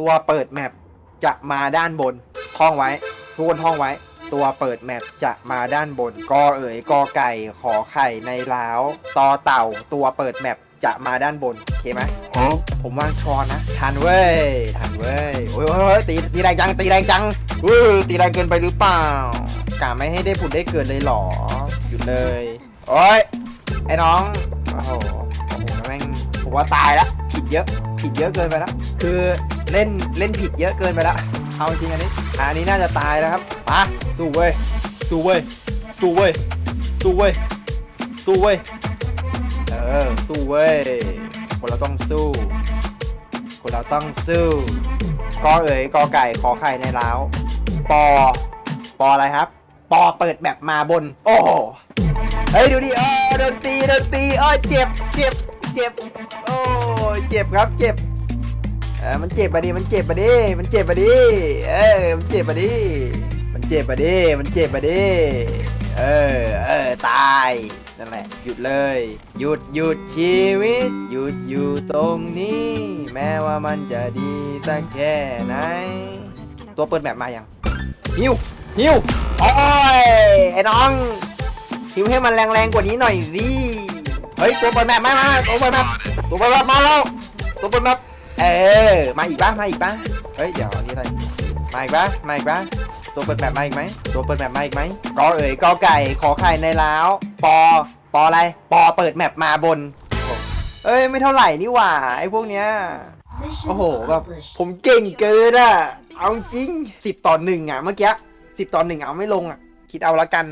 ตัวเปิดแมปจะมาด้านบนท่องไว้ ทุกคนท่องไว้ ตัวเปิดแมปจะมาด้านบนกอเอ๋ยกอไก่ขอไข่ในล้าวตอเต่า ตัวเปิดแมปจะมาด้านบนโอเคไหม Huh? ผมวางทรอนนะทันเว้ยทันเว้ยโอ้ยโอ้ยโอ้ยตีตีแรงจังตีแรงจังอุ้ยตีแรงเกินไปหรือเปล่ากะไม่ให้ได้ผุดได้เกินเลยเหรอหยุดเลยโอ้ยไอ้น้องโอ้โหโอ้โหแม่งผมว่าตายละผิดเยอะผิดเยอะเกินไปแล้วคือ เล่นเล่นผิดเยอะเกินไปละเอาจริงอันนี้อันนี้น่าจะตายแล้วครับมาสู้เว้ยสู้เว้ยสู้เว้ยสู้เว้ยสู้เว้ยเออสู้เว้ยคนเราต้องสู้ คนเราต้องสู้กอเอ๋ยกอไก่ขอไข่ในล้าวปอปออะไรครับ ปอเปิดแบบมาบน โอ้โหเฮ้ยดูดิเออโดนตีโดนตีเออเจ็บเจ็บเจ็บโอ้เจ็บครับเจ็บ เออมันเจ็บอะดิ มันเจ็บอะดิ มันเจ็บอะดิ เออ มันเจ็บอะดิ มันเจ็บอะดิ มันเจ็บอะดิ เออ เออ ตาย นั่นแหละ หยุดเลย หยุดหยุดชีวิต หยุดอยู่ตรงนี้ แม้ว่ามันจะดีสักแค่ไหน ตัวเปิดแบบมายังหิวหิวโอ้ย ไอ้น้องหิวให้มันแรงๆกว่านี้หน่อยสิ เฮ้ย ตัวเปิดแบบมามาตัวเปิดแบบตัวเปิดแบบมาแล้ว ตัวเปิดแบบ เออ มาอีกปะมาอีกปะเฮ้ย เดี๋ยวอะไร มาอีกปะมาอีกปะตัวเปิดแบบมาอีกไหมตัวเปิดแบบมาอีกไหมกอเอ๋ยกอไก่ ขอไข่ในแล้วปอ ปออะไร ปอเปิดแบบมาบน เอ้ย ไม่เท่าไหร่นี่หว่าไอ้พวกเนี้ย โอ้โหแบบผมเก่งเกินอะเอาจริงสิบต่อหนึ่งอะเมื่อกี้สิบต่อหนึ่งเอาไม่ลงอะคิดเอาละกัน